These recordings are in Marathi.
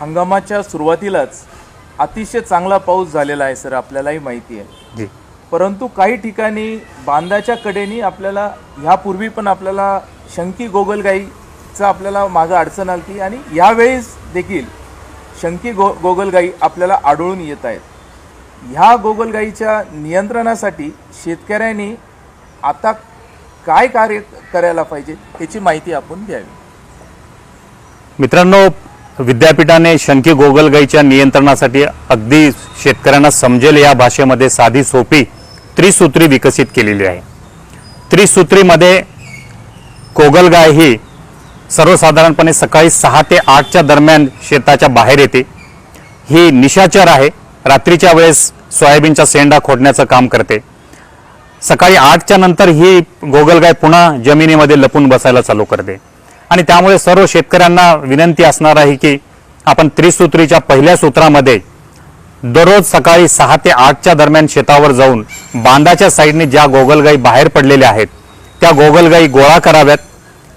हंगामाच्या सुरुवातीलाच अतिशय चांगला पाऊस झालेला आहे सर. आपल्यालाही माहिती आहे. परंतु काही ठिकाणी बांधाच्या कडेनी आपल्याला ह्यापूर्वी पण आपल्याला शंकी गोगलगाईचं आपल्याला मागं अडचण आली आणि यावेळेस देखील शंकी गो गोगलगाई आपल्याला आढळून येत आहेत. ह्या गोगलगाईच्या नियंत्रणासाठी शेतकऱ्यांनी आता काय कार्य करायला पाहिजे याची माहिती आपण द्यावी मित्रांनो विद्यापीठाने शंकी गोगलगाईच्या नियंत्रणासाठी अगदी शेतकऱ्यांना समजेल या भाषेमध्ये साधी सोपी त्रिसूत्री विकसित केलेली आहे. त्रिसूत्रीमध्ये गोगलगाय ही सर्वसाधारणपणे सकाळी सहा ते आठच्या दरम्यान शेताच्या बाहेर येते. ही निशाचर आहे. रात्रीच्या वेळेस सोयाबीनचा सेंडा खोडण्याचं काम करते. सकाळी आठच्या नंतर ही गोगलगाय पुन्हा जमिनीमध्ये लपून बसायला चालू करते. आणि त्यामुळे सर्व शेतकऱ्यांना विनंती असणार आहे की आपण त्रिसूत्रीच्या पहिल्या सूत्रामध्ये दररोज सकाळी सहा ते आठच्या दरम्यान शेतावर जाऊन बांधाच्या साईडने ज्या गोगलगाई बाहेर पडलेल्या आहेत त्या गोगलगाई गोळा कराव्यात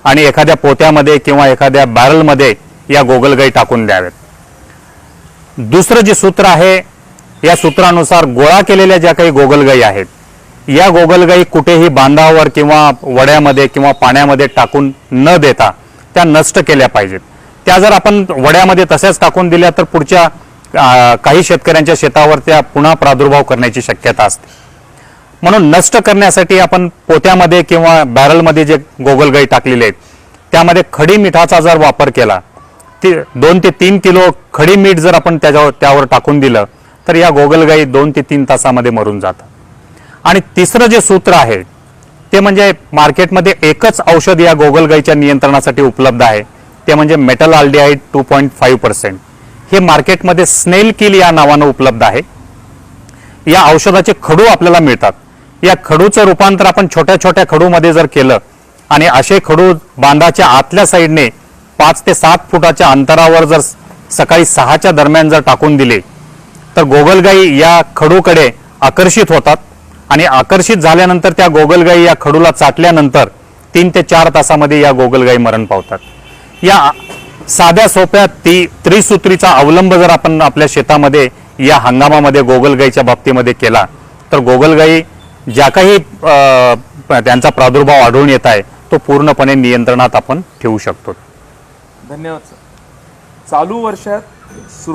आणि एखाद्या पोत्यामध्ये किंवा एखाद्या बॅरलमध्ये या गोगलगाई टाकून द्याव्यात. दुसरं जे सूत्र आहे या सूत्रानुसार गोळा केलेल्या ज्या काही गोगलगाई आहेत या गोगलगाई कुठेही बांधावर किंवा वड्यामध्ये किंवा पाण्यामध्ये टाकून न देता त्या नष्ट केल्या पाहिजेत. त्या जर आपण वड्यामध्ये तशाच टाकून दिल्या तर पुढच्या काही शेतकऱ्यांच्या शेतावर त्या पुन्हा प्रादुर्भाव करण्याची शक्यता असते. म्हणून नष्ट करण्यासाठी आपण पोत्यामध्ये किंवा बॅरलमध्ये जे गोगलगाई टाकलेले आहेत त्यामध्ये खडी मिठाचा जर वापर केला ते दोन ते तीन किलो खडी मीठ जर आपण त्याच्यावर त्यावर टाकून दिलं तर या गोगलगाई दोन ते तीन तासामध्ये मरून जातात. आणि तिसरं जे सूत्र आहे ते म्हणजे मार्केटमध्ये एकच औषध या गोगलगाईच्या नियंत्रणासाठी उपलब्ध आहे. ते म्हणजे metal aldehyde two point five percent हे मार्केटमध्ये स्नेल किल या नावानं उपलब्ध आहे. या औषधाचे खडू आपल्याला मिळतात. या खडूचं रूपांतर आपण छोट्या छोट्या खडूमध्ये जर केलं आणि असे खडू बांधाच्या आतल्या साईडने पाच ते सात फुटाच्या अंतरावर जर सकाळी सहाच्या दरम्यान जर टाकून दिले तर गोगलगाई या खडूकडे आकर्षित होतात. आणि आकर्षित झाल्यानंतर त्या गोगलगाई या खडूला चाटल्यानंतर तीन ते चार तासामध्ये या गोगलगाई मरण पावतात. या साध्या सोप्या ती त्रिसूत्रीचा अवलंब जर आपण आपल्या शेतामध्ये या हंगामामध्ये गोगलगाईच्या बाबतीमध्ये केला तर गोगलगाई ज्या काही त्यांचा प्रादुर्भाव आढळून येत आहे तो पूर्णपणे नियंत्रणात आपण ठेवू शकतो. धन्यवाद सर. चालू वर्षात सुरू